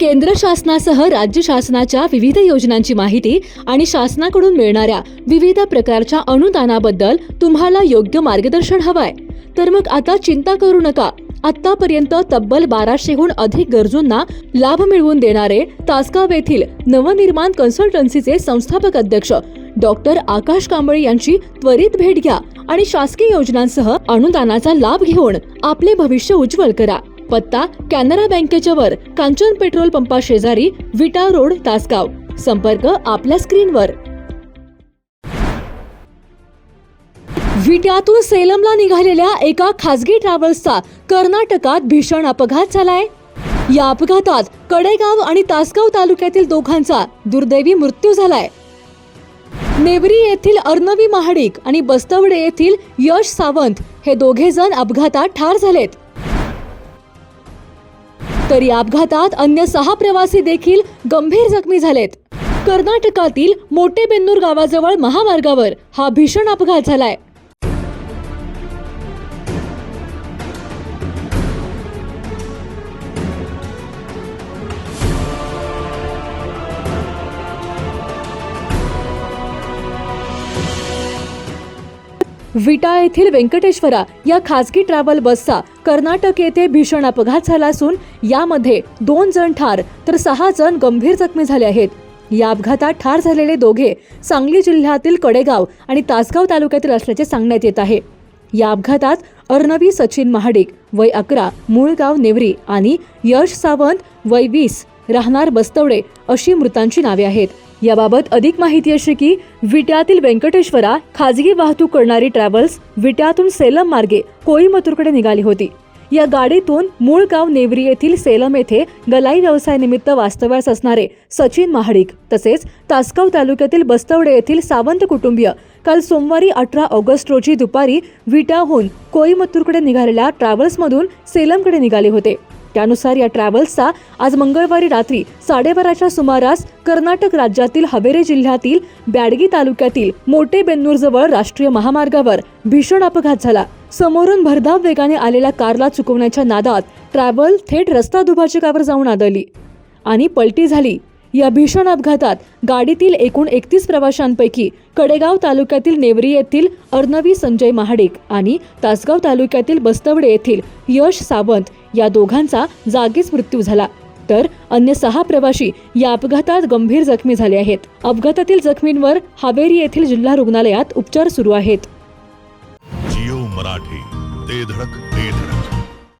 केंद्र शासनासह राज्य शासनाच्या विविध योजनांची माहिती आणि शासनाकडून मिळणाऱ्या विविध प्रकारच्या अनुदानाबद्दल तुम्हाला योग्य मार्गदर्शन हवंय. तर मग आता चिंता करू नका. आतापर्यंत तब्बल बाराशेहून अधिक गरजूंना लाभ मिळवून देणारे तासगाव येथील नवनिर्माण कन्सल्टन्सीचे संस्थापक अध्यक्ष डॉक्टर आकाश कांबळे यांची त्वरित भेट घ्या आणि शासकीय योजनांसह अनुदानाचा लाभ घेऊन आपले भविष्य उज्ज्वल करा. पत्ता कॅनरा बँकेच्या वर कांचन पेट्रोल पंपा शेजारी विटा रोड तासगाव. संपर्क आपल्या स्क्रीनवर. विट्यातून सेलमला निघालेल्या एका खासगी ट्रॅव्हल्सचा कर्नाटकात भीषण अपघात झालाय. या अपघातात कडेगाव आणि तासगाव तालुक्यातील दोघांचा दुर्दैवी मृत्यू झालाय. नेवरी येथील अर्णवी महाडिक आणि बस्तवडे येथील यश सावंत हे दोघे जण अपघातात ठार झालेत. तर या अपघातात अन्य सहा प्रवासी देखील गंभीर जखमी झालेत. कर्नाटकातील मोठे बेन्नूर गावाजवळ महामार्गावर हा भीषण अपघात झालाय. विटा येथील व्यंकटेश्वरा या खासगी ट्रॅव्हल बसचा कर्नाटक येथे भीषण अपघात झाला असून यामध्ये दोन जण ठार तर सहा जण गंभीर जखमी झाले आहेत. या अपघातात ठार झालेले दोघे सांगली जिल्ह्यातील कडेगाव आणि तासगाव तालुक्यातील असल्याचे सांगण्यात येत आहे. या अपघातात अर्णवी सचिन महाडिक वय अकरा मूळगाव नेवरी आणि यश सावंत वय वीस राहणार बस्तवडे अशी मृतांची नावे आहेत. याबाबत अधिक माहिती अशी की विट्यातील व्यंकटेश्वरा खाजगी वाहतूक करणारी ट्रॅव्हल्स विट्यातून सेलम मार्गे कोईमतूरकडे निघाली होती. या गाडीतून मूळ गाव नेवरी येथील सेलम येथे गलाई व्यवसायानिमित्त वास्तव्यास असणारे सचिन महाडिक तसेच तासगाव तालुक्यातील बस्तवडे येथील सावंत कुटुंबीय काल सोमवारी अठरा ऑगस्ट रोजी दुपारी विटाहून कोईमतूरकडे निघालेल्या ट्रॅव्हल्समधून सेलमकडे निघाले होते. त्यानुसार या ट्रॅव्हल्सचा आज मंगळवारी रात्री साडेबाराच्या सुमारास कर्नाटक राज्यातील हवेरे जिल्ह्यातील ब्याडगी तालुक्यातील मोठे बेन्नूरजवळ राष्ट्रीय महामार्गावर भीषण अपघात झाला. समोरून भरधाव वेगाने आलेल्या कारला चुकवण्याच्या नादात ट्रॅव्हल थेट रस्ता दुभाजकावर जाऊन आदळली आणि पलटी झाली. या भीषण अपघातात गाडीतील एकूण एकतीस प्रवाशांपैकी कडेगाव तालुक्यातील नेवरी येथील अर्णवी संजय महाडिक आणि तासगाव तालुक्यातील बस्तवडे येथील यश सावंत या दोघांचा जागीच मृत्यू झाला. तर अन्य सहा प्रवाशी या अपघातात गंभीर जखमी झाले आहेत. अपघातातील जखमींवर हावेरी येथील जिल्हा रुग्णालयात उपचार सुरू आहेत. जिओ मराठी ते धडक ते धडक.